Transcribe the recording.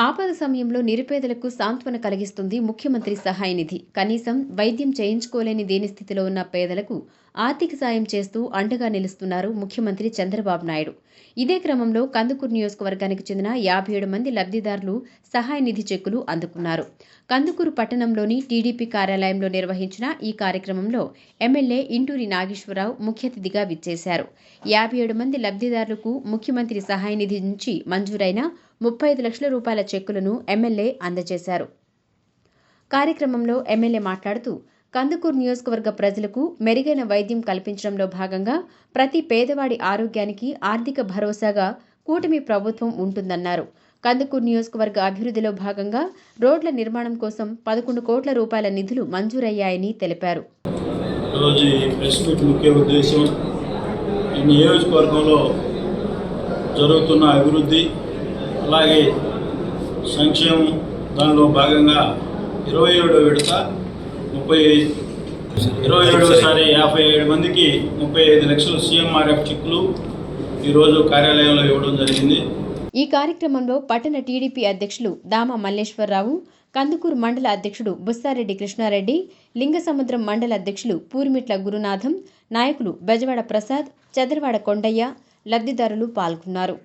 ఆపద సమయంలో నిరుపేదలకు సాంత్వన కలిగిస్తుంది ముఖ్యమంత్రి సహాయ నిధి. కనీసం వైద్యం చేయించుకోలేని దేని స్థితిలో ఉన్న పేదలకు ఆర్థిక సాయం చేస్తూ అండగా నిలుస్తున్నారు ముఖ్యమంత్రి చంద్రబాబు నాయుడు. ఇదే క్రమంలో కందుకూరు నియోజకవర్గానికి చెందిన యాభై ఏడు మంది లబ్ధిదారులు సహాయ నిధి చెక్కులు అందుకున్నారు. కందుకూరు పట్టణంలోని టీడీపీ కార్యాలయంలో నిర్వహించిన ఈ కార్యక్రమంలో ఎమ్మెల్యే ఇంటూరి నాగేశ్వరరావు ముఖ్య అతిథిగా విచ్చేశారు. యాభై ఏడు మంది లబ్ధిదారులకు ముఖ్యమంత్రి సహాయ నిధి నుంచి మంజూరైన ముప్పై ఐదు లక్షల రూపాయల చెక్కులను ఎమ్మెల్యే అందజేశారు. కార్యక్రమంలో ఎమ్మెల్యే మాట్లాడుతూ కందుకూరు నియోజకవర్గ ప్రజలకు మెరుగైన వైద్యం కల్పించడంలో భాగంగా ప్రతి పేదవాడి ఆరోగ్యానికి ఆర్థిక భరోసాగా కూటమి ప్రభుత్వం ఉంటుందన్నారు. కందుకూరు నియోజకవర్గ అభివృద్ధిలో భాగంగా రోడ్ల నిర్మాణం కోసం పదకొండు కోట్ల రూపాయల నిధులు మంజూరయ్యాయని తెలిపారు. ముఖ్య ఉద్దేశం ఈ నియోజకవర్గంలో జరుగుతున్న అభివృద్ధి అలాగే సంక్షేమం దానిలో భాగంగా ఇరవై ఏడో విడత ముప్పై ఇరవై ఏడవసారి యాభై ఏడు మందికి ముప్పై ఐదు లక్షలు సీఎంఆర్ఎఫ్ చెక్కులు ఈరోజు కార్యాలయంలో ఇవ్వడం జరిగింది. ఈ కార్యక్రమంలో పట్టణ టీడీపీ అధ్యక్షులు దామ మల్లేశ్వరరావు కందుకూరు మండల అధ్యక్షుడు బుస్సారెడ్డి కృష్ణారెడ్డి లింగసముద్రం మండల అధ్యక్షులు పూర్మిట్ల గురునాథం నాయకులు బెజవాడ ప్రసాద్ చదరవాడ కొండయ్య లబ్ధిదారులు పాల్గొన్నారు.